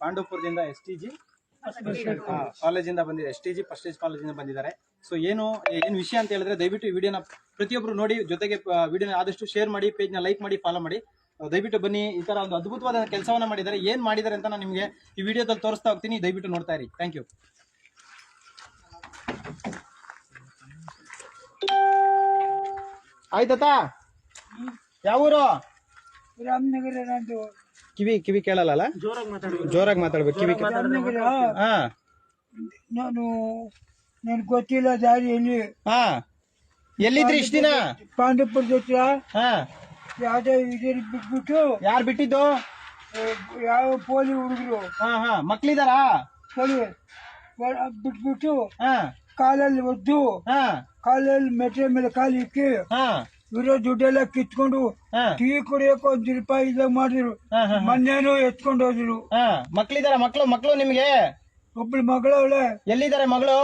ಪಾಂಡವಪುರದಿಂದ S T G ಕಾಲೇಜಿಂದ ಬಂದಿದೆ S T G first ಕಾಲೇಜಿಂದ ಬಂದಿದ್ದಾರೆ. ಸೊ ಏನು ಏನು ವಿಷಯ ಅಂತ ಹೇಳಿದ್ರೆ ದಯವಿಟ್ಟು ಈ ವಿಡಿಯೋನ ಪ್ರತಿಯೊಬ್ಬರು ನೋಡಿ ಜೊತೆಗೆ ವಿಡಿಯೋನ ಆದಷ್ಟು ಶೇರ್ ಮಾಡಿ ಪೇಜ್ನ ಲೈಕ್ ಮಾಡಿ ಫಾಲೋ ಮಾಡಿ. ದಯವಿಟ್ಟು ಬನ್ನಿ ಈ ತರ ಒಂದು ಅದ್ಭುತವಾದ ಕೆಲಸವನ್ನ ಮಾಡಿದ್ದಾರೆ. ಏನು ಮಾಡಿದ್ದಾರೆ ಅಂತ ನಾನು ನಿಮಗೆ ಈ ವಿಡಿಯೋದಲ್ಲಿ ತೋರಿಸ್ತಾ ಹೋಗ್ತೀನಿ. ದಯವಿಟ್ಟು ನೋಡ್ತಾ ಇರಿ. ಥ್ಯಾಂಕ್ ಯು ಆಯ್ತಾ ಯಾವ ಊರು? ರಾಮನಗರ ನಂದು ಕಿವಿ ಕಿವಿ ಕೇಳಲ್ಲ ಜೋರಾಗಿ ಮಾತಾಡ್ಬೇಕು. ಕಿವಿ ಹಾ. ನಾನು ನನ್ಗೆ ಗೊತ್ತಿಲ್ಲ ದಾರಿಯಲ್ಲಿ ಹಾ. ಎಲ್ಲಿದ್ರಿ ಇಷ್ಟ ದಿನ? ಪಾಂಡವಪುರದ ಜೊತೆ ಹಾ. ಯಾವ್ದೋ ಬಿಟ್ಬಿಟ್ಟು ಯಾರು ಬಿಟ್ಟಿದ್ದು? ಯಾವ ಪೋಲಿ ಹುಡುಗರು. ಹಾ ಹಾ. ಮಕ್ಳಿದಾರಾ? ಪೋಲಿ. ಬಿಟ್ಬಿಟ್ಟು ಹಾ. ಕಾಲಲ್ಲಿ ಒದ್ದು ಹಾ. ಕಾಲಲ್ಲಿ ಮೆಟ್ರೆ ಮೇಲೆ ಕಾಲು ಇಕ್ಕಿ ಹಾ. ಇರೋ ದುಡ್ಡೆಲ್ಲ ಕಿತ್ಕೊಂಡು ಹಾ. ಟೀ ಕುಡಿಯೋಕೆ ಒಂದ್ ರೂಪಾಯಿ ಇಲ್ಲ ಮಾಡಿದ್ರು. ಹಾ ಹಾ ಮೊನ್ನೆನೂ ಎತ್ಕೊಂಡು ಹೋದ್ರು. ಹಾ ಮಕ್ಳಿದಾರ ಮಕ್ಳು ಮಕ್ಳು ನಿಮ್ಗೆ? ಒಬ್ಳು ಮಗಳವಳೆ ಎಲ್ಲಿದ್ದಾರೆ ಮಗಳು?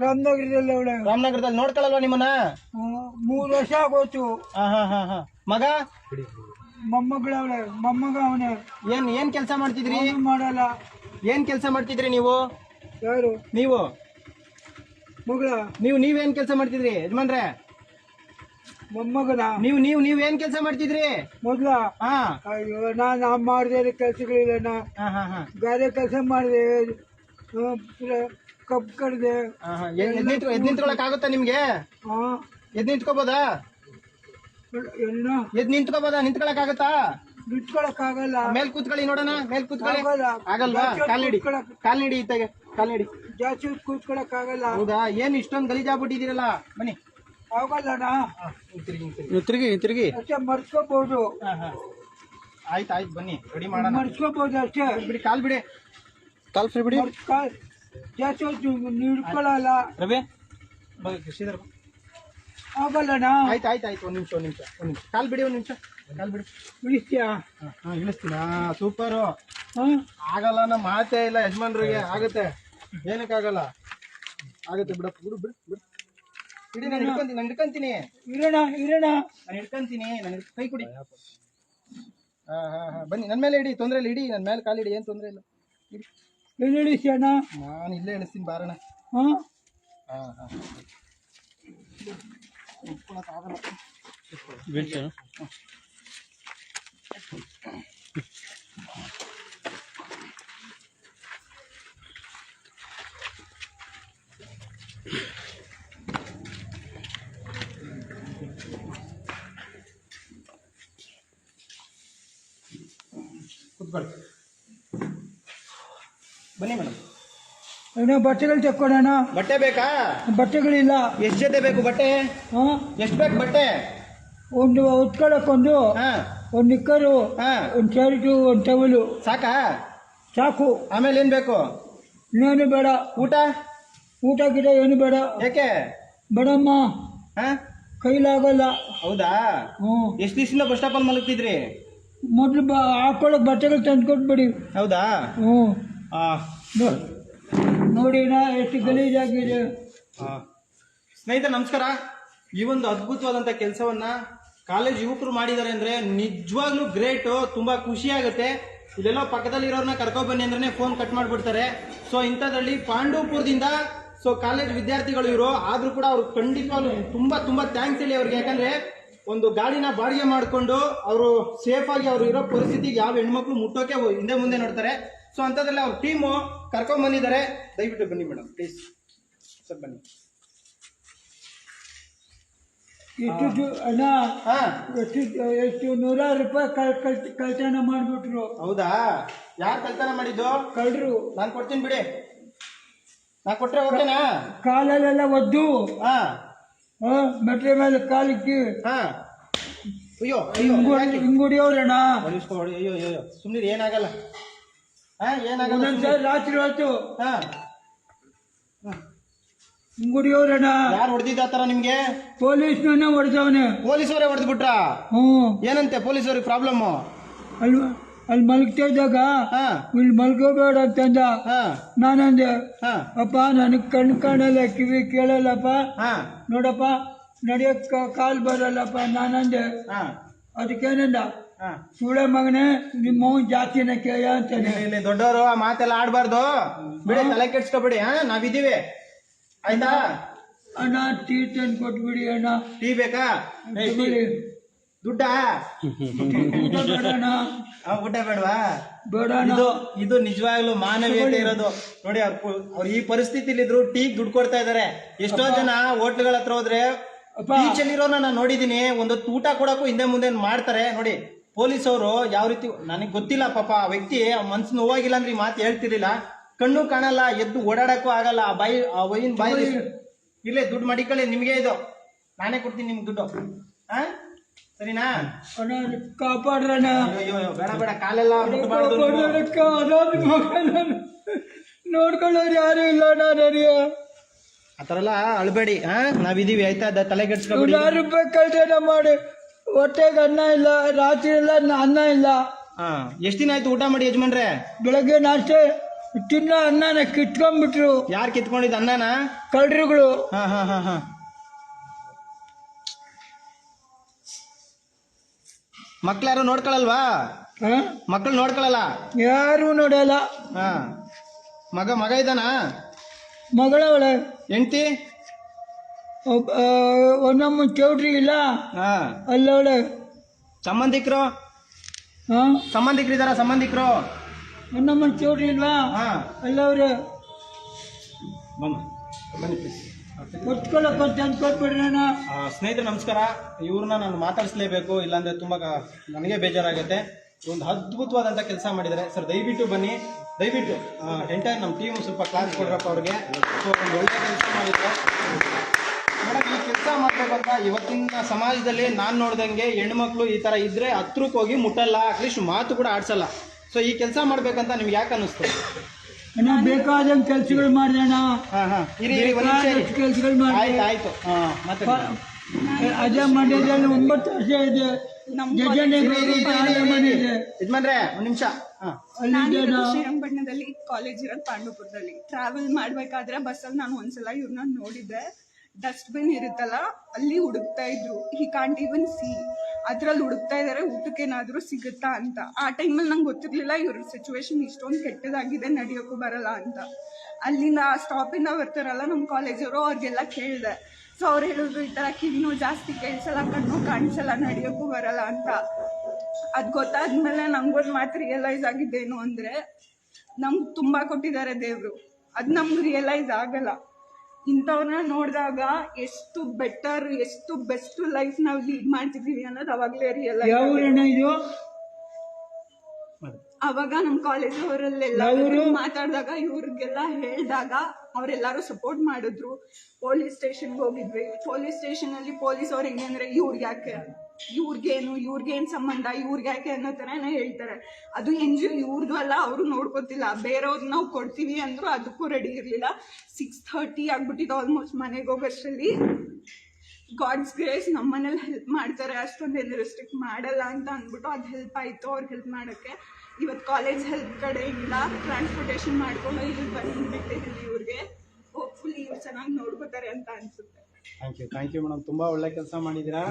ರಾಮನಗರದಲ್ಲಿ ಅವಳೆ. ರಾಮನಗರದಲ್ಲಿ ನೋಡ್ಕೊಳಲ್ವಾ ನಿಮ್ಮನ್ನ? ಮೂರು ವರ್ಷ ಆಗೋಯ್ತು. ಹಾ ಹಾ ಹಾ ಹಾ. ಮಗ? ಮೊಮ್ಮಗಳವಳೆ ಮೊಮ್ಮಗ ಅವನೇ. ಏನ್ ಏನ್ ಕೆಲಸ ಮಾಡ್ತಿದ್ರಿ? ಏನು ಮಾಡಲ್ಲ. ಏನ್ ಕೆಲಸ ಮಾಡ್ತಿದ್ರಿ ನೀವು? ಯಾರು? ನೀವು? ಮಗಳ. ನೀವು ನೀವೇನ್ ಕೆಲಸ ಮಾಡ್ತಿದ್ರಿ ಯಜಮಾನ್ರೆ? ಮೊಮ್ಮಗನ. ನೀವು ನೀವು ನೀವು ಏನ್ ಕೆಲಸ ಮಾಡ್ತಿದ್ರಿ? ಮೊದ್ಲ ಹಾ. ಅಯ್ಯೋ ನಾನು ಮಾಡಿದೆ ಕೆಲಸಗಳಿಲ್ಲ ನಾ ಹಾ ಹಾ ಹಾ. ಗಾರೆ ಕೆಲಸ ಮಾಡಿದೆ ಕಬ್ಬು ಕಡ್ದೆ. ಎದ್ ನಿಂತ್ಕೊ- ಎದ್ ನಿಂತ್ಕೊಳಕ್ ಆಗುತ್ತಾ ನಿಮ್ಗೆ? ಹಾ ಎದ್ ನಿಂತ್ಕೋಬೋದಾ? ಎಲ್ಲ ಎದ್ ನಿಂತ್ಕೋಬೋದಾ? ನಿಂತ್ಕೊಳಕ್ ಆಗುತ್ತಾ? ಬಿಟ್ಕೊಳಕ್ ಆಗಲ್ಲ. ಮೇಲ್ ಕೂತ್ಕೊಳ್ಳಿ ನೋಡೋಣ. ಮೇಲ್ ಕೂತ್ಕೊಳ್ಳಿ. ಆಗಲ್ಲ. ಆಗಲ್ವಾ? ಜಾಸ್ತಿ ಹೊತ್ತು ಕಾಲ್ ಹಿಡಿ ಕೂತ್ಕೊಳಕ್- ಕಾಲ್ ಇತ್ತಾಗೆ. ಕಾಲ್ ಜಾಸ್ತಿ ಆಗಲ್ಲ. ಹೌದಾ? ಏನ್ ಇಷ್ಟೊಂದು ಗಲೀಜಾಗ್ಬಿಟ್ಟಿದ್ದೀರಲ್ಲ? ಬನ್ನಿ. ಆಗಲ್ಲಣ್ಣ. ತಿರುಗಿ ತಿರುಗಿ. ಅಷ್ಟೇ ಮರ್ಸ್ಕೋಬಹುದು ಆಯ್ತು ಆಯ್ತು ಬನ್ನಿ. ರೆಡಿ ಮಾಡೋಣ. ಮರ್ಸ್ಕೋಬಹುದು ಅಷ್ಟೇ. ಬಿಡಿ ಕಾಲ್ ಬಿಡಿ. ಕಾಲ್ ಫ್ರೀ ಬಿಡಿ. ಮರ್ಸ್ಕ- ಜಾಸ್ತಿ ಹೊತ್ತು ರವಿ ಬಾ, ಶ್ರೀಧರ್ ಬಾ. ಆಗಲ್ಲಣ್ಣ. ಆಯ್ತು ಆಯ್ತು ಆಯ್ತು. ಒಂದು ನಿಮಿಷ ಒಂದು ನಿಮಿಷ ಒಂದ್ ನಿಮಿಷ. ಕಾಲ್ ಬಿಡಿ ಒಂದು ನಿಮಿಷ. ಕಾಲ್ ಬಿಡಿ. ಇಳಿಸ್ತೀಯಾ? ಹಾ, ಹಾ ಇಳಿಸ್ತೀನಿ. ಸೂಪರು. ಹಾ? ಆಗಲ್ಲ ನಮ್ಮ ಮಾತೇ ಇಲ್ಲ ಯಜಮಾನ್ರಿಗೆ. ಆಗುತ್ತೆ. ಏನಕ್ಕಾಗಲ್ಲ? ಆಗುತ್ತೆ ಬಿಡಪ್ಪ. ಬಿಡು ಬಿಡು ಬಿಡು. ಇಡಿ ನಾನು ಹಿಡ್ಕೊಂತೀನಿ ನಾನು ಹಿಡ್ಕೊಂತೀನಿ. ಇರೋಣ ಇರೋಣ ನಾನು ಹಿಡ್ಕೊಂತೀನಿ ನನಗೆ ಕೈ ಕೊಡಿ. ಹಾ ಹಾ ಹಾ. ಬನ್ನಿ ನನ್ನ ಮೇಲೆ ಇಡಿ ತೊಂದರೆ ಇಲ್ಲ ಇಡಿ ನನ್ನ ಮೇಲೆ ಕಾಲಿಡಿ ಏನು ತೊಂದರೆ ಇಲ್ಲ. ಇಡಿ ಎಲ್ಲಿ ಅಣ್ಣ ನಾನು ಇಲ್ಲೇ ಇಳಿಸ್ತೀನಿ ಬಾರಣ ಹಾ? ಹಾ ಹಾ. ಆಗಲ್ಲ ಕೂತ್ಕೊಳ್ಳಿ ಬನ್ನಿ ಮೇಡಮ್ ಏನೋ ಬಟ್ಟೆಗಳು ತಕ್ಕೊಡೋಣ. ಬಟ್ಟೆ ಬೇಕಾ? ಬಟ್ಟೆಗಳಿಲ್ಲ. ಎಷ್ಟು ಜೊತೆ ಬೇಕು ಬಟ್ಟೆ? ಹಾ ಎಷ್ಟು ಬೇಕು ಬಟ್ಟೆ? ಒಂದು ಉತ್ಕೊಳ್ಳೋಕೊಂದು ಹಾ. ಒಂದು ನಿಕ್ಕರು ಹಾ. ಒಂದು ಶರ್ಟು ಒಂದು ಟವಲು. ಸಾಕಾ? ಸಾಕು. ಆಮೇಲೆ ಏನು ಬೇಕು? ಇನ್ನೇನು ಬೇಡ. ಊಟ? ಊಟ ಗಿಡ ಏನು ಬೇಡ. ಯಾಕೆ ಬೇಡಮ್ಮ. ಹಾ? ಕೈಲಾಗಲ್ಲ. ಹೌದಾ? ಹ್ಞೂ. ಎಷ್ಟು ದಿವಸದಿಂದ ಬಸ್ ಸ್ಟಾಪಲ್ಲಿ ಮಲಗ್ತಿದ್ರಿ? ಮೊದಲು ಬ ಹಾಕೊಳ್ಳೋಕೆ ಬಟ್ಟೆಗಳು ತಂದು ಕೊಟ್ಬಿಡಿ ಹೌದಾ? ಹ್ಞೂ. ಆ, ನೋ- ನೋಡಿ ನಾ ಎಷ್ಟು ಗಲೀಜಾಗಿದೆ ಸ್ನೇಹಿತ ನಮಸ್ಕಾರ. ಈ ಒಂದು ಅದ್ಭುತವಾದಂತ ಕೆಲಸವನ್ನ ಕಾಲೇಜ್ ಯುವಕರು ಮಾಡಿದ್ದಾರೆ ಅಂದ್ರೆ ನಿಜವಾಗ್ಲೂ ಗ್ರೇಟ್, ತುಂಬಾ ಖುಷಿ ಆಗುತ್ತೆ. ಇದೆಲ್ಲ ಪಕ್ಕದಲ್ಲಿ ಇರೋರ್ನ ಕರ್ಕೊಂಡ್ ಬನ್ನಿ ಅಂದ್ರೆ ಫೋನ್ ಕಟ್ ಮಾಡ್ಬಿಡ್ತಾರೆ. ಸೊ ಇಂಥದ್ರಲ್ಲಿ ಪಾಂಡವಪುರದಿಂದ ಸೊ ಕಾಲೇಜ್ ವಿದ್ಯಾರ್ಥಿಗಳು ಇರೋ, ಆದ್ರೂ ಕೂಡ ಅವ್ರು ಖಂಡಿತವಾಗ್ಲೂ ತುಂಬಾ ತುಂಬಾ ಥ್ಯಾಂಕ್ಸ್ ಹೇಳಿ ಅವ್ರಿಗೆ. ಯಾಕಂದ್ರೆ ಒಂದು ಗಾಡಿನ ಬಾಡಿಗೆ ಮಾಡಿಕೊಂಡು ಅವರು ಸೇಫ್ ಆಗಿ ಅವ್ರು ಇರೋ ಪರಿಸ್ಥಿತಿಗೆ ಯಾವ ಹೆಣ್ಮಕ್ಳು ಮುಟ್ಟೋಕೆ ಹಿಂದೆ ಮುಂದೆ ನೋಡ್ತಾರೆ. ಸೊ ಅಂಥದ್ರಲ್ಲಿ ಅವ್ರ ಟೀಮು ಕರ್ಕೊಂಡ್ ಬಂದಿದ್ದಾರೆ. ದಯವಿಟ್ಟು ಬನ್ನಿ ಮೇಡಮ್ ಪ್ಲೀಸ್ ಸರ್ ಬನ್ನಿ. ಎಷ್ಟು ಅಣ್ಣ ಹಾ. ಎಷ್ಟು ಎಷ್ಟು ನೂರಾರು ರೂಪಾಯಿ ಕಳ್ ಕಳ್ ಕಳ್ತನ ಮಾಡ್ಬಿಟ್ರು. ಹೌದಾ? ಯಾರು ಕಳ್ತನ ಮಾಡಿದ್ದು? ಕಳ್ರು. ನಾನು ಕೊಡ್ತೀನಿ ಬಿಡಿ. ನಾ ಕೊಟ್ರೆ ಓಕೆನಾ ಕಾಲಲ್ಲೆಲ್ಲ ಒದ್ದು. ಹಾ. ಆ, ಮೆಟ್ಲೆ ಮೇಲೆ ಕಾಲಿಕ್ಕಿ. ಹಾ. ಅಯ್ಯೋ ಅಯ್ಯೋ? ಹಿಂಗುಡಿಯವ್ರಣ್ಣ ಹೊಲಿಸ್ಕೊಬೇಡಿ ಅಯ್ಯೋ ಅಯ್ಯೋ ಸುಮ್ಮನೆ ಏನಾಗಲ್ಲ. ಒಂದೊಂದ್ಸರಿ ರಾತ್ರಿ ಹೊತ್ತು. ಗುಡಿಯವ್ರಣ್ಣ ಯಾರು ಹೊಡೆದಿದ್ದ ಆ ಥರ ನಿಮ್ಗೆ? ಪೊಲೀಸ್ನನ್ನ ಹೊಡೆದವನೆ. ಪೊಲೀಸವರೇ ಹೊಡೆದು ಬಿಟ್ರ ಹ್ಞೂ. ಏನಂತೆ ಪೊಲೀಸವ್ರಿಗೆ ಪ್ರಾಬ್ಲಮ್ಮು? ಅಲ್ವಾ? ಅಲ್ಲಿ ಮಲಗ್ತಾ ಇದ್ದಾಗ ಇಲ್ಲಿ ಮಲ್ಕೋಬೇಡ ಅಂತಂದ. ನಾನಂದೆ ಅಪ್ಪ ನನಗೆ ಕಣ್ ಕಾಣಲ್ಲ ಕಿವಿ ಕೇಳಲ್ಲಪ್ಪ. ನೋಡಪ್ಪ ನಡೆಯಕ್ಕೆ ಕಾಲ್ ಬರಲ್ಲಪ್ಪ ನಾನಂದೆ. ಅದಕ್ಕೇನಂದ? ಸುಳೆ ಮಗನೇ ನಿಮ್ಮ ಜಾತಿನ ಕೇಳ ಅಂತಾನೆ. ಇಲ್ಲಿ- ದೊಡ್ಡವರು ಆ ಮಾತೆಲ್ಲ ಆಡ್ಬಾರ್ದು. ಬಿಡಿ ತಲೆ ಕೆಡ್ಸ್ಕೊಬಿಡಿ ಹಾ ನಾವಿದೀವಿ ಆಯ್ತಾ? ಅಣ್ಣ ಟೀ ತಂದು ಕೊಟ್ಬಿಡಿ ಅಣ್ಣ. ಟೀ ಬೇಕಾ? ಏ, ಟೀ. ತಗೊಳ್ಳಿ. ದುಡ್ಡಾ? ಊಟ ಬೇಡಣ್ಣ ಆ, ಊಟ ಬೇಡವಾ? ಬೇಡ ಅಣ್ಣ. ಇದು ಇದು ನಿಜವಾಗ್ಲೂ ಮಾನವೀಯತೆ ಇರೋದು. ನೋಡಿ ಅವ್ರ ಅವ್ರು ಈ ಪರಿಸ್ಥಿತಿಲಿ ಇದ್ರು ಟೀ ದುಡ್ಡು ಕೊಡ್ತಾ ಇದಾರೆ. ಎಷ್ಟೋ ಜನ ಹೋಟ್ಲ್ಗಳ ಹತ್ರ ಹೋದ್ರೆ ಅಪ್ಪ. ಬೀಚಲ್ಲಿರೋನ ನಾನು ನೋಡಿದೀನಿ. ಒಂದೊತ್ತು ಊಟ ಕೊಡಕ್ಕೂ ಹಿಂದೆ ಮುಂದೆ ಮಾಡ್ತಾರೆ? ನೋಡಿ. ಪೊಲೀಸ್ ಅವರು ಯಾವ ರೀತಿ ನನಗೆ ಗೊತ್ತಿಲ್ಲ ಪಾಪ ಆ ವ್ಯಕ್ತಿ ಮನ್ಸು ನೋವಾಗಿಲ್ಲ ಅಂದ್ರೆ ಈ ಮಾತು ಹೇಳ್ತಿರ್ಲಿಲ್ಲ. ಕಣ್ಣು ಕಾಣಲ್ಲ ಎದ್ದು ಓಡಾಡಕ್ಕೂ ಆಗಲ್ಲ ಆ ಬಾಯಿ ಆ ವೈನ್ ಬಾಯಿ ಇಲ್ಲೇ ದುಡ್ಡು ಮಡಿಕೊಳ್ಳಿ ನಿಮ್ಗೆ ಇದು. ನಾನೇ ಕೊಡ್ತೀನಿ ನಿಮ್ಗೆ ದುಡ್ಡು. ಹಾ ಸರಿನಾ? ಕಾಪಾಡ್ರಣ್ಣ. ಅಯ್ಯೋ ಬೇಡ ಬೇಡ ಕಾಲೆಲ್ಲ ನೋಡ್ಕೊಳ್ಳೋರು ಯಾರು ಇಲ್ಲ ಅಣ್ಣ ನನಗೆ. ಆ ಥರ ಎಲ್ಲ ಅಳ್ಬೇಡಿ ಹಾ ನಾವಿದೀವಿ ಆಯ್ತಾ? ತಲೆ ಕೆಡ್ಸ್ಕೊಂಡು ರೂಪಾಯಿ ಮಾಡಿ ಹೊಟ್ಟೆಗೆ ಅನ್ನ ಇಲ್ಲ ರಾತ್ರಿ ಇಲ್ಲ ನ- ಅನ್ನ ಇಲ್ಲ. ಹಾ ಎಷ್ಟ್ ದಿನ ಆಯ್ತು ಊಟ ಮಾಡಿ ಯಜಮಾನ್ರೆ? ಬೆಳಗ್ಗೆ ನಾಷ್ಟೇ ತಿನ್ನೋ ಅನ್ನನ ಕಿತ್ಕೊಂಡ್ಬಿಟ್ರು. ಯಾರು ಕಿತ್ಕೊಂಡಿದ್ ಅನ್ನನ? ಕಳ್ರಿಗಳು ಹಾ ಹಾ ಹಾ ಹಾ. ಮಕ್ಳು ಯಾರು ನೋಡ್ಕೊಳಲ್ವಾ? ಹ? ಮಕ್ಳು ನೋಡ್ಕೊಳಲ್ಲ? ಯಾರು ನೋಡಲ್ಲ. ಹಾ. ಮಗ ಮಗ ಇದ್ದಾನ? ಮಗಳವಳು. ಹೆಂಡ್ತಿ? ಒಂದಮ್ಮ ಚೌಟ್ರಿ ಇಲ್ಲ. ಹಾ. ಸಂಬಂಧಿಕರು? ಹಾ ಸಂಬಂಧಿಕರು ಇದಾರ ಸಂಬಂಧಿಕರು? ಒಂದಮ್ಮ ಚೌಟ್ರಿ ಇಲ್ವಾ? ಹಾ. ಅಲ್ಲವ್ರೆ ಬಮ್ಮ ಬನ್ನಿ ಪ್ಲೀಸ್ ಕೊಟ್ಕೊಳ್ಳೋಕೆ ತಂದು ಕೊಟ್ಬಿಡ್ರಣ್ಣ ಆ, ಸ್ನೇಹಿತರೆ ನಮಸ್ಕಾರ. ಇವ್ರನ್ನ ನಾನು ಮಾತಾಡಿಸ್ಲೇಬೇಕು ಇಲ್ಲಾಂದ್ರೆ ತುಂಬಾ ಕ- ನನಗೆ ಬೇಜಾರಾಗುತ್ತೆ. ಒಂದು ಅದ್ಭುತವಾದಂಥ ಕೆಲಸ ಮಾಡಿದ್ದಾರೆ. ಸರ್ ದಯವಿಟ್ಟು ಬನ್ನಿ. ದಯವಿಟ್ಟು ಎಂಟೈರ್ ನಮ್ಮ ಟೀಮ್ ಸ್ವಲ್ಪ ಕ್ಲಾಸ್ ಕೊಡ್ರಪ್ಪ ಅವ್ರಿಗೆ. ಸೊ ಒಂದು ಒಳ್ಳೆ ಕೆಲಸ ಮಾಡಿದ್ದಾರೆ ಕೆಲಸ ಮಾಡ್ಬೇಕಂತ ಇವತ್ತಿನ ಸಮಾಜದಲ್ಲಿ ನಾನು ನೋಡ್ದಂಗೆ ಹೆಣ್ಮಕ್ಳು ಈ ಥರ ಇದ್ರೆ ಹತ್ರಕ್ಕೆ ಹೋಗಿ ಮುಟ್ಟಲ್ಲ ಅಟ್ಲೀಸ್ಟ್ ಮಾತು ಕೂಡ ಆಡ್ಸಲ್ಲ. ಸೊ ಈ ಕೆಲಸ ಮಾಡ್ಬೇಕಂತ ನಿಮ್ಗೆ ಯಾಕೆ ಅನ್ನಿಸ್ತು? ಅಣ್ಣ ಬೇಕಾದಂಗೆ ಕೆಲಸಗಳು ಮಾಡ್ದಣ್ಣ ಹಾಂ ಹಾಂ. ಇರಿ ಇರಿ ಒಂದು ನಿಮಿಷ ಕೆಲಸಗಳು ಮಾಡಿ ಆಯ್ತು ಆಯ್ತು. ಹಾಂ ಮತ್ತೆ ಅದೇ ಮಂಡ್ಯದಲ್ಲಿ ಒಂಬತ್ತು ವರ್ಷ ಇದೆ. ಯಜಮಾನ್ರೆ ಒಂದು ನಿಮಿಷ. ಶ್ರೀರಂಗಪಟ್ಟಣದಲ್ಲಿ ಕಾಲೇಜ್ ಇರೋದು ಪಾಂಡವಪುರದಲ್ಲಿ. ಟ್ರಾವೆಲ್ ಮಾಡ್ಬೇಕಾದ್ರೆ ಬಸ್ಸಲ್ಲಿ ನಾನು ಒಂದ್ಸಲ ಇವ್ರನ್ನ ನೋಡಿದ್ದೆ. ಡಸ್ಟ್ಬಿನ್ ಇರುತ್ತಲ್ಲ, ಅಲ್ಲಿ ಹುಡುಕ್ತಾ ಇದ್ರು. ಹಿ ಕಾಂಟ್ ಇವನ್ ಸಿ ಅದ್ರಲ್ಲಿ ಹುಡುಕ್ತಾ ಇದಾರೆ, ಊಟಕ್ಕೆ ಏನಾದ್ರೂ ಸಿಗುತ್ತಾ ಅಂತ. ಆ ಟೈಮಲ್ಲಿ ನಂಗೆ ಗೊತ್ತಿರ್ಲಿಲ್ಲ, ಇವ್ರ ಸಿಚುವೇಶನ್ ಇಷ್ಟೊಂದು ಕೆಟ್ಟದಾಗಿದೆ, ನಡೆಯೋಕ್ಕೂ ಬರಲ್ಲ ಅಂತ. ಅಲ್ಲಿಂದ ಆ ಸ್ಟಾಪಿಂದ ಬರ್ತಾರಲ್ಲ ನಮ್ಮ ಕಾಲೇಜವರು ಅವ್ರಿಗೆಲ್ಲ ಕೇಳಿದೆ. ಸೊ ಅವ್ರು ಹೇಳಿದ್ರು, ಈ ಥರ ಕಿನ್ನು ಜಾಸ್ತಿ ಕೇಳಿಸಲ್ಲ, ಕಣ್ಣು ಕಾಣಿಸಲ್ಲ, ನಡೆಯೋಕ್ಕೂ ಬರಲ್ಲ ಅಂತ. ಅದು ಗೊತ್ತಾದ್ಮೇಲೆ ನಂಗೊಂದು ಮಾತು ರಿಯಲೈಸ್ ಆಗಿದ್ದೇನು ಅಂದರೆ, ನಮ್ಗೆ ತುಂಬ ಕೊಟ್ಟಿದ್ದಾರೆ ದೇವರು. ಅದು ನಮ್ಗೆ ರಿಯಲೈಸ್ ಆಗಲ್ಲ. ಇಂಥವ್ರನ್ನ ನೋಡಿದಾಗ ಎಷ್ಟು ಬೆಟರ್ ಎಷ್ಟು ಬೆಸ್ಟ್ ಲೈಫ್ ನಾವು ಲೀಡ್ ಮಾಡ್ತಿದ್ದೀವಿ ಅನ್ನೋದು ಅವಾಗಲೇ ಅರಿಯಲ್ಲ ಇದು? ಅವಾಗ ನಮ್ಮ ಕಾಲೇಜ್ ಅವರಲ್ಲೆಲ್ಲ? ಮಾತಾಡಿದಾಗ ಇವ್ರಿಗೆಲ್ಲ ಹೇಳಿದಾಗ ಅವರೆಲ್ಲರೂ ಸಪೋರ್ಟ್ ಮಾಡಿದ್ರು. ಪೊಲೀಸ್ ಸ್ಟೇಷನ್ಗೆ ಹೋಗಿದ್ವಿ. ಪೊಲೀಸ್ ಸ್ಟೇಷನ್ ಅಲ್ಲಿ ಪೊಲೀಸ್ ಅವ್ರು ಹೆಂಗೆ ಅಂದ್ರೆ ಇವ್ರಿಗೆ ಯಾಕೆ ಇವ್ರಿಗೇನು ಇವ್ರಿಗೇನು ಸಂಬಂಧ, ಇವ್ರಿಗೆ ಯಾಕೆ ಅನ್ನೋ ಥರನೇ ಹೇಳ್ತಾರೆ. ಅದು ಎನ್ ಜಿ ಇವ್ರದ್ದು ಅಲ್ಲ, ಅವರು ನೋಡ್ಕೋತಿಲ್ಲ. ಬೇರೆಯವ್ರು ನಾವು ಕೊಡ್ತೀವಿ ಅಂದರೂ ಅದಕ್ಕೂ ರೆಡಿ ಇರಲಿಲ್ಲ. ಸಿಕ್ಸ್ ಥರ್ಟಿ ಆಗ್ಬಿಟ್ಟಿತ್ತು ಆಲ್ಮೋಸ್ಟ್ ಮನೆಗೆ ಹೋಗೋಷ್ಟರಲ್ಲಿ. ಗಾಡ್ಸ್ ಗ್ರೇಸ್ ನಮ್ಮ ಮನೇಲಿ ಹೆಲ್ಪ್ ಮಾಡ್ತಾರೆ. ಅಷ್ಟೊಂದು ಏನು ರೆಸ್ಟ್ರಿಕ್ಟ್ ಮಾಡಲ್ಲ ಅಂತ ಅಂದ್ಬಿಟ್ಟು ಅದು ಹೆಲ್ಪ್ ಆಯಿತು ಅವ್ರಿಗೆ ಹೆಲ್ಪ್ ಮಾಡೋಕ್ಕೆ. ಇವತ್ತು ಕಾಲೇಜ್ ಹೆಲ್ಪ್ ಕಡೆ ಇಲ್ಲ. ಟ್ರಾನ್ಸ್ಪೋರ್ಟೇಷನ್ ಮಾಡ್ಕೊಂಡು ಇಲ್ಲಿ ಬಂದು ಬಿಟ್ಟಿದ್ದೀನಿ ಇವ್ರಿಗೆ. ಹೋಪ್ಫುಲಿ ಇವ್ರು ಚೆನ್ನಾಗಿ ನೋಡ್ಕೋತಾರೆ ಅಂತ ಅನ್ಸುತ್ತೆ. Thank you thank you madam ತುಂಬ ಒಳ್ಳೆ ಕೆಲಸ ಮಾಡಿದ್ದೀರಾ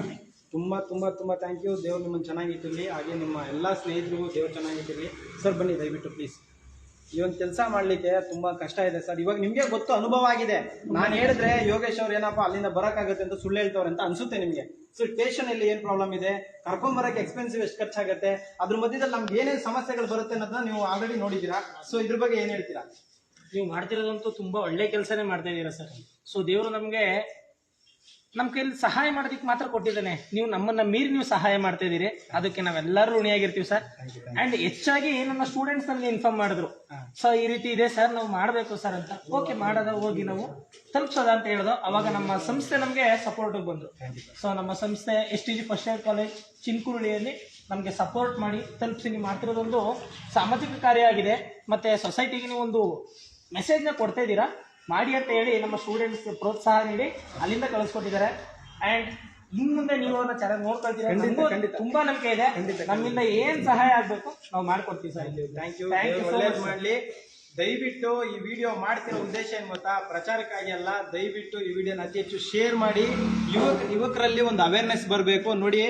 ತುಂಬ ತುಂಬ ತುಂಬ ಥ್ಯಾಂಕ್ ಯು ದೇವ್ರು ನಿಮ್ಮನ್ನು ಚೆನ್ನಾಗಿಟ್ಟಿರಲಿ. ಹಾಗೆ ನಿಮ್ಮ ಎಲ್ಲ ಸ್ನೇಹಿತರಿಗೂ ದೇವ್ರು ಚೆನ್ನಾಗಿಟ್ಟಿರಲಿ. ಸರ್, ಬನ್ನಿ ದಯವಿಟ್ಟು ಪ್ಲೀಸ್ ಈ ಒಂದು ಕೆಲಸ ಮಾಡಲಿಕ್ಕೆ ತುಂಬ ಕಷ್ಟ ಇದೆ ಸರ್. ಇವಾಗ ನಿಮಗೆ ಗೊತ್ತು ಅನುಭವ ಆಗಿದೆ. ನಾನು ಹೇಳಿದ್ರೆ ಯೋಗೇಶ್ ಅವ್ರು ಏನಪ್ಪ ಅಲ್ಲಿಂದ ಬರೋಕ್ಕಾಗುತ್ತೆ ಅಂತ ಸುಳ್ಳು ಹೇಳ್ತವ್ರೆ ಅಂತ ಅನಿಸುತ್ತೆ ನಿಮಗೆ. ಸೊ ಸ್ಟೇಷನಲ್ಲಿ ಏನು ಪ್ರಾಬ್ಲಮ್ ಇದೆ? ಕರ್ಕೊಂಬರಕ್ಕೆ ಎಕ್ಸ್ಪೆನ್ಸಿವ್ ಎಷ್ಟು ಖರ್ಚಾಗುತ್ತೆ? ಅದ್ರ ಮಧ್ಯದಲ್ಲಿ ನಮ್ಗೆ ಏನೇನು ಸಮಸ್ಯೆಗಳು ಬರುತ್ತೆ ಅನ್ನೋದನ್ನ ನೀವು ಆಲ್ರೆಡಿ ನೋಡಿದ್ದೀರಾ? ಸೊ ಇದ್ರ ಬಗ್ಗೆ ಏನು ಹೇಳ್ತೀರಾ? ನೀವು ಮಾಡ್ತಿರೋದಂತೂ ತುಂಬಾ ಒಳ್ಳೆ ಕೆಲಸನೇ ಮಾಡ್ತಾ ಇದ್ದೀರಾ ಸರ್. ಸೊ ದೇವರು ನಮಗೆ ನಮ್ಮ ಕೈಲಿ ಸಹಾಯ ಮಾಡೋದಕ್ಕೆ ಮಾತ್ರ ಕೊಟ್ಟಿದ್ದಾನೆ. ನೀವು ನಮ್ಮನ್ನ ಮೀರಿ ನೀವು ಸಹಾಯ ಮಾಡ್ತಾ ಇದ್ದೀರಿ. ಅದಕ್ಕೆ ನಾವೆಲ್ಲರೂ ಋಣಿಯಾಗಿರ್ತೀವಿ ಸರ್. ಅಂಡ್ ಹೆಚ್ಚಾಗಿ ನನ್ನ ಸ್ಟೂಡೆಂಟ್ಸ್ ನಮಗೆ ಇನ್ಫಾರ್ಮ್ ಮಾಡಿದ್ರು. ಸೊ ಈ ರೀತಿ ಇದೆ ಸರ್ ನಾವು ಮಾಡಬೇಕು ಸರ್ ಅಂತ. ಓಕೆ ಮಾಡೋದ ಹೋಗಿ ನಾವು ತಲುಪಿಸೋದ ಅಂತ ಹೇಳ್ದು ಅವಾಗ ನಮ್ಮ ಸಂಸ್ಥೆ ನಮಗೆ ಸಪೋರ್ಟ್ ಬಂದ್ರು ಸೊ ನಮ್ಮ ಸಂಸ್ಥೆ S T G first year college ಚಿನ್ಕುರುಳಿಯಲ್ಲಿ ನಮಗೆ ಸಪೋರ್ಟ್ ಮಾಡಿ ತಲುಪಿಸಿ ನೀವು ಮಾಡ್ತಿರೋದೊಂದು ಸಾಮಾಜಿಕ ಕಾರ್ಯ ಆಗಿದೆ. ಮತ್ತೆ ಸೊಸೈಟಿಗೆ ನೀವು ಒಂದು ಮೆಸೇಜ್ನ ಕೊಡ್ತಾ ಇದ್ದೀರಾ? ಮಾಡಿ ಅಂತ ಹೇಳಿ ನಮ್ಮ ಸ್ಟೂಡೆಂಟ್ಸ್ ಪ್ರೋತ್ಸಾಹ ನೀಡಿ ಅಲ್ಲಿಂದ ಕಳಿಸ್ಕೊಟ್ಟಿದ್ದಾರೆ. ಅಂಡ್ ಇನ್ ಮುಂದೆ ನೀವು ಅವ್ರನ್ನ ಚೆನ್ನಾಗಿ ನೋಡ್ಕೊಳ್ತೀರಾ. ತುಂಬಾ ನಂಬಿಕೆ ಇದೆ. ನಮ್ಮಿಂದ ಏನ್ ಸಹಾಯ ಆಗ್ಬೇಕು ನಾವು ಮಾಡ್ಕೊಡ್ತೀವಿ sir. Thank you thank you so ಒಳ್ಳೇದು ಮಾಡಲಿ. ದಯವಿಟ್ಟು ಈ ವಿಡಿಯೋ ಮಾಡ್ತಿರೋ ಉದ್ದೇಶ ಏನು ಗೊತ್ತಾ? ಪ್ರಚಾರಕ್ಕಾಗಿ ಅಲ್ಲ ದಯವಿಟ್ಟು ಈ ವಿಡಿಯೋನ ಅತಿ ಹೆಚ್ಚು ಶೇರ್ ಮಾಡಿ. ಯುವಕ ಯುವಕರಲ್ಲಿ ಒಂದು ಅವೇರ್ನೆಸ್ ಬರಬೇಕು. ನೋಡಿ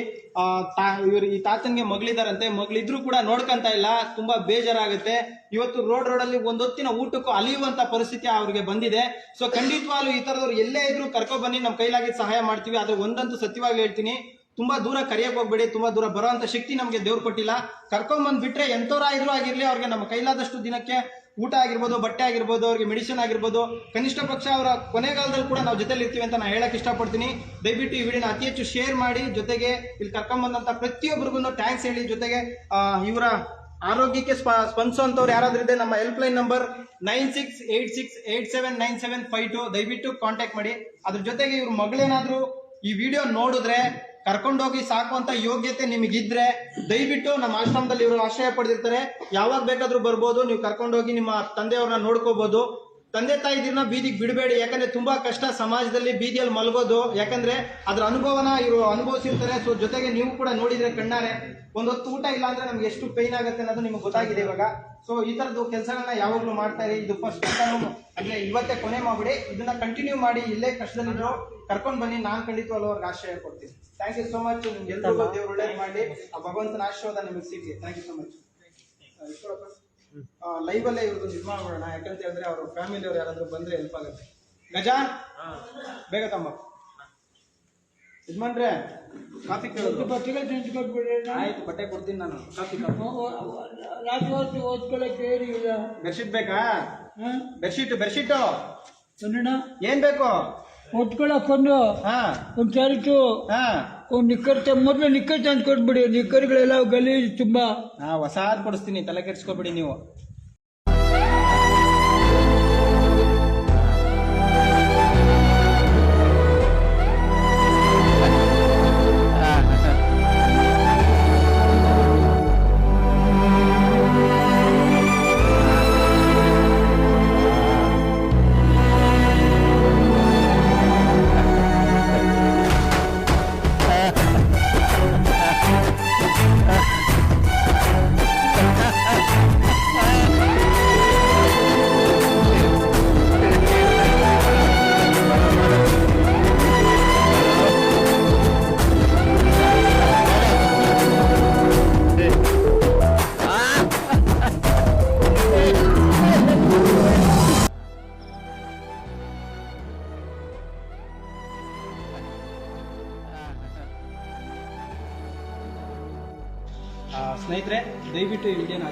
ತಾ ಇವ್ರು ಈ ತಾತನಿಗೆ ಮಗಳಿದಾರಂತೆ. ಮಗಳಿದ್ರು ಕೂಡ ನೋಡ್ಕೊಂತ ಇಲ್ಲ. ತುಂಬಾ ಬೇಜಾರಾಗುತ್ತೆ. ಇವತ್ತು ರೋಡ್ ರೋಡ್ ಅಲ್ಲಿ ಒಂದೊತ್ತಿನ ಊಟಕ್ಕೂ ಅಲಿಯುವಂತ ಪರಿಸ್ಥಿತಿ ಅವ್ರಿಗೆ ಬಂದಿದೆ. ಸೊ ಖಂಡಿತವಾಗ್ಲೂ ಈ ತರದವ್ರು ಎಲ್ಲೇ ಇದ್ರು ಕರ್ಕೊ ಬನ್ನಿ ನಮ್ಮ ಕೈಲಾಗಿ ಸಹಾಯ ಮಾಡ್ತೀವಿ. ಆದ್ರೆ ಒಂದಂತೂ ಸತ್ಯವಾಗಿ ಹೇಳ್ತೀನಿ, ತುಂಬಾ ದೂರ ಕರಿಯಕ್ ಹೋಗ್ಬೇಡಿ, ತುಂಬಾ ದೂರ ಬರೋಂತ ಶಕ್ತಿ ನಮಗೆ ದೇವ್ರು ಕೊಟ್ಟಿಲ್ಲ. ಕರ್ಕೊಂಡ್ ಬಂದ್ ಬಿಟ್ರೆ ಎಂತವ್ರಾದ್ರೂ ಆಗಿರ್ಲಿ, ಅವ್ರಿಗೆ ನಮ್ಮ ಕೈಲಾದಷ್ಟು ದಿನಕ್ಕೆ ಊಟ ಆಗಿರ್ಬೋದು, ಬಟ್ಟೆ ಆಗಿರ್ಬೋದು, ಅವ್ರಿಗೆ ಮೆಡಿಸಿನ್ ಆಗಿರ್ಬೋದು. ಕನಿಷ್ಠ ಪಕ್ಷ ಅವರ ಕೊನೆಗಾಲದಲ್ಲಿ ಕೂಡ ನಾವು ಜೊತೆಲಿ ಇರ್ತೀವಿ ಅಂತ ನಾನು ಹೇಳಕ್ ಇಷ್ಟಪಡ್ತೀನಿ. ದಯವಿಟ್ಟು ಈ ವಿಡಿಯೋನ ಅತಿ ಹೆಚ್ಚು ಶೇರ್ ಮಾಡಿ, ಜೊತೆಗೆ ಇಲ್ಲಿ ಕರ್ಕೊಂಡ್ ಬಂದಂತ ಪ್ರತಿಯೊಬ್ಬರಿಗೂ ಥ್ಯಾಂಕ್ಸ್ ಹೇಳಿ. ಜೊತೆಗೆ ಇವರ ಆರೋಗ್ಯಕ್ಕೆ ಸ್ಪ, ಸ್ಪಂದಿಸುವಂತವ್ರು ಯಾರಾದ್ರೂ ಇದೆ ನಮ್ಮ help line number nine six eight six eight seven nine seven five two ದಯವಿಟ್ಟು ಕಾಂಟ್ಯಾಕ್ಟ್ ಮಾಡಿ. ಅದ್ರ ಜೊತೆಗೆ ಇವ್ರ ಮಗಳೇನಾದ್ರೂ ಈ ವಿಡಿಯೋ ನೋಡಿದ್ರೆ ಕರ್ಕೊಂಡೋಗಿ ಸಾಕುವಂತ ಯೋಗ್ಯತೆ ನಿಮಗಿದ್ರೆ ದಯವಿಟ್ಟು ನಮ್ಮ ಆಶ್ರಮದಲ್ಲಿ ಇವರು ಆಶ್ರಯ ಪಡೆದಿರ್ತಾರೆ. ಯಾವಾಗ ಬೇಕಾದ್ರೂ ಬರ್ಬೋದು, ನೀವು ಕರ್ಕೊಂಡೋಗಿ ನಿಮ್ಮ ತಂದೆಯವ್ರನ್ನ ನೋಡ್ಕೋಬಹುದು ತಂದೆ ತಾಯಿದಿರ್ನ ಬೀದಿಗೆ ಬಿಡಬೇಡಿ. ಯಾಕಂದ್ರೆ ತುಂಬಾ ಕಷ್ಟ ಸಮಾಜದಲ್ಲಿ ಬೀದಿಯಲ್ಲಿ ಮಲಗೋದು. ಯಾಕಂದ್ರೆ ಅದ್ರ ಅನುಭವನ ಇವರು ಅನುಭವಿಸಿರ್ತಾರೆ. ಸೊ ಜೊತೆಗೆ ನೀವು ಕೂಡ ನೋಡಿದ್ರೆ ಕಣ್ಣಾರೆ ಒಂದೊತ್ತು ಊಟ ಇಲ್ಲ ಅಂದ್ರೆ ನಮ್ಗೆ ಎಷ್ಟು ಪೈನ್ ಆಗುತ್ತೆ ಅನ್ನೋದು ನಿಮ್ಗೆ ಗೊತ್ತಾಗಿದೆ ಇವಾಗ. ಸೊ ಈ ತರದ್ದು ಕೆಲಸಗಳನ್ನ ಯಾವಾಗ್ಲೂ ಮಾಡ್ತಾ ಇರಿ. ಇದು ಫಸ್ಟ್ ಅಂದ್ರೆ ಇವತ್ತೇ ಕೊನೆ ಮಾಡ್ಬಿಡಿ. ಇದನ್ನ ಕಂಟಿನ್ಯೂ ಮಾಡಿ ಇಲ್ಲೇ ಕಷ್ಟದಲ್ಲಿದ್ರು ಕರ್ಕೊಂಡ್ ಬನ್ನಿ. ನಾನ್ ಖಂಡಿತ ಅವ್ರಿಗೆ ಆಶ್ರಯ ಕೊಡ್ತೀನಿ. ಥ್ಯಾಂಕ್ ಯು ಸೋ ಮಚ್ ನಿಮ್ಗೆ ಎಲ್ಲರೂ ದೇವ್ರು ಒಳ್ಳೇದು ಮಾಡಿ ಆ ಭಗವಂತನ ಆಶೀರ್ವಾದ ನಿಮಗೆ ಸಿಗ್ಲಿ. Thank you so much live ಅಲ್ಲೇ ಇವ್ರದ್ದು ಇದು ಮಾಡೋಣ ಯಾಕಂತ ಹೇಳಿದ್ರೆ ಅವ್ರ ಫ್ಯಾಮಿಲಿ ಅವ್ರು ಯಾರಾದ್ರೂ ಬಂದ್ರೆ ಹೆಲ್ಪ್ ಆಗುತ್ತೆ. ಗಜಾ? ಬೇಗ ತಮ್ಮ. ಯಜಮಾನ್ರೆ ಕಾಫಿ ಕೇಳೋದು ಬಟ್ಟೆಗಳು ಆಯ್ತು ಬಟ್ಟೆ ಕೊಡ್ತೀನಿ ನಾನು. Coffee cup. ರಾತ್ರಿ ಹೊತ್ತು ಓದ್ಕೊಳ್ಳೋಕೆ ಏರಿ ಇಲ್ಲ. ಬೆಡ್ಶೀಟ್ ಬೇಕಾ? ಹಾ? Bedsheet bedsheet. ಏನ್ ಬೇಕು? ಓದ್ಕೊಳಕ್ಕೊಂದು ಹಾ. ಒಂದು ಶರ್ಟು ಹಾ. ಒಂದು ನಿಕ್ಕರ್ ತ ಮೊದಲು ನಿಕ್ಕರ್ ಅಂತ ಕೊಟ್ಬಿಡಿ ನಿಕ್ಕರ್ಗಳೆಲ್ಲ ಗಲೀಜು, ತುಂಬಾ. ಹಾ ಹೊಸಾದ್ ಕೊಡಿಸ್ತೀನಿ, ತಲೆ ಕೆಡ್ಸ್ಕೊಬಿಡಿ ನೀವು.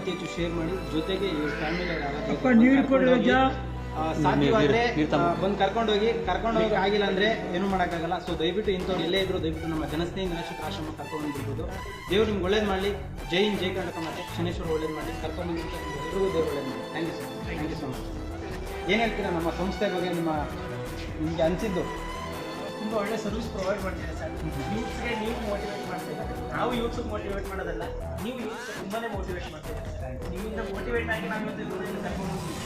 ಅತಿ ಹೆಚ್ಚು ಶೇರ್ ಮಾಡಿ ಜೊತೆಗೆ ಬಂದು ಫ್ಯಾಮಿಲಿ ಅಪ್ಪ ನೀರು ಹೋಗಿ. ಸಾಧ್ಯವಾದ್ರೆ ಬಂದು ಕರ್ಕೊಂಡೋಗಿ ಕರ್ಕೊಂಡೋಗಿ ಆಗಿಲ್ಲ ಅಂದ್ರೆ ಏನು ಮಾಡೋಕ್ಕಾಗಲ್ಲ. ಸೊ ದಯವಿಟ್ಟು ಇಂಥವ್ರು ಎಲ್ಲೇ ಇದ್ರು ದಯವಿಟ್ಟು ನಮ್ಮ ಜನಸ್ನೇಹಿ ಗಣೇಶ ಆಶ್ರಮ ಕರ್ಕೊಂಡು ಬಿಡ್ಬೋದು ದೇವ್ರು ನಿಮ್ಗೆ ಒಳ್ಳೇದು ಮಾಡಲಿ. ಜೈ ಹಿಂದ್ ಜೈ ಕರ್ನಾಟಕ ಮತ್ತೆ ಶನೇಶ್ವರ ಒಳ್ಳೇದು ಮಾಡಿ ಕರ್ಕೊಂಡು ಎಲ್ರಿಗೂ ದೇವ್ರು ಒಳ್ಳೇದು ಮಾಡಿ thank you sir thank you so much ಏನು ಹೇಳ್ತೀರಾ ನಮ್ಮ ಸಂಸ್ಥೆ ಬಗ್ಗೆ ನಿಮ್ಮ ನಿಮಗೆ ಅನಿಸಿದ್ದು? ತುಂಬಾ ಒಳ್ಳೆ ಸರ್ವಿಸ್ ಪ್ರೊವೈಡ್ ಮಾಡ್ತೀರಾ ಸರ್ ಯೂತ್ಸ್ಗೆ ನೀವು ಮೋಟಿವೇಟ್ ಮಾಡ್ತೀರಾ. ನಾವು ಯೂತ್ಸ್ಗೆ ಮೋಟಿವೇಟ್ ಮಾಡೋದಲ್ಲ ನೀವು ಯೂತ್ಸ್ ತುಂಬಾ ಮೋಟಿವೇಟ್ ಮಾಡ್ತೀರಾ ಸರ್ ನಿಮ್ಮಿಂದ ಮೋಟಿವೇಟ್ ಆಗಿ ನಾವು ಇವತ್ತು ಇವ್ರನ್ನ ಕರ್ಕೊಂಡು ಹೋಗ್ತೀವಿ.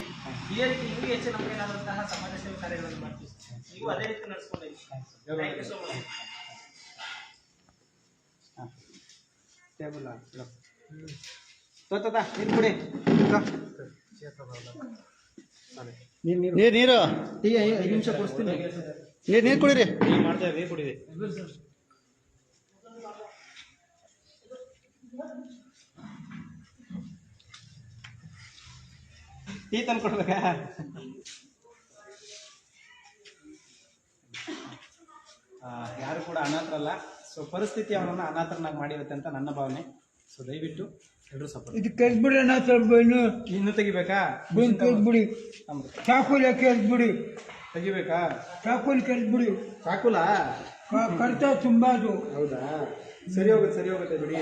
ಇದೇ ರೀತಿ ಇನ್ನೂ ಹೆಚ್ಚು ನಮಗೆ ಏನಾದಂತಹ ಸಮಾಜ ಸೇವೆ ಕಾರ್ಯಗಳನ್ನು ಮಾಡ್ತೀವಿ. ನೀವು ಅದೇ ರೀತಿ ನಡೆಸ್ಕೊಂಡು thank you so much table ತೋತದ ನೀರು ಕುಡಿ. ನೀರು ನೀರು. ನೀರು ನೀರು. ಟೀ ಐ- ಐದು ನಿಮಿಷ ಕೊಡಿಸ್ತೀನಿ. ನೀರು ನೀರು ಕುಡೀರಿ. ಮಾಡ್ತಾ ಟೀ ತಂದು ಕೊಡ್ಬೇಕಾ? ಯಾರು ಕೂಡ ಅನಾಥರಲ್ಲ. ಸೊ ಪರಿಸ್ಥಿತಿ ಅವರನ್ನ ಅನಾಥರನ್ನಾಗಿ ಮಾಡಿರುತ್ತೆ ಅಂತ ನನ್ನ ಭಾವನೆ. ಸೊ ದಯವಿಟ್ಟು ಎಲ್ಲರೂ ಸಪೋರ್ಟ್ ಇದು ಕೆಲ್ಸ್ಬಿಡಿ ಅನಾಥ ಇನ್ನು ಇನ್ನು ತೆಗಿಬೇಕಾ? ಅಮೃತ. ಚಾಕುಲಿ ಕೆಲ್ಸ್ಬಿಡಿ ತೆಗಿಬೇಕಾ? ಚಾಕುಲಿ ಬಿಡಿ. ಸಾಕುಲಾ? ಕರ್ತ ತುಂಬಾ ಅದು. ಹೌದಾ? ಸರಿ ಹೋಗುತ್ತೆ ಸರಿ ಹೋಗುತ್ತೆ ಬಿಡಿ.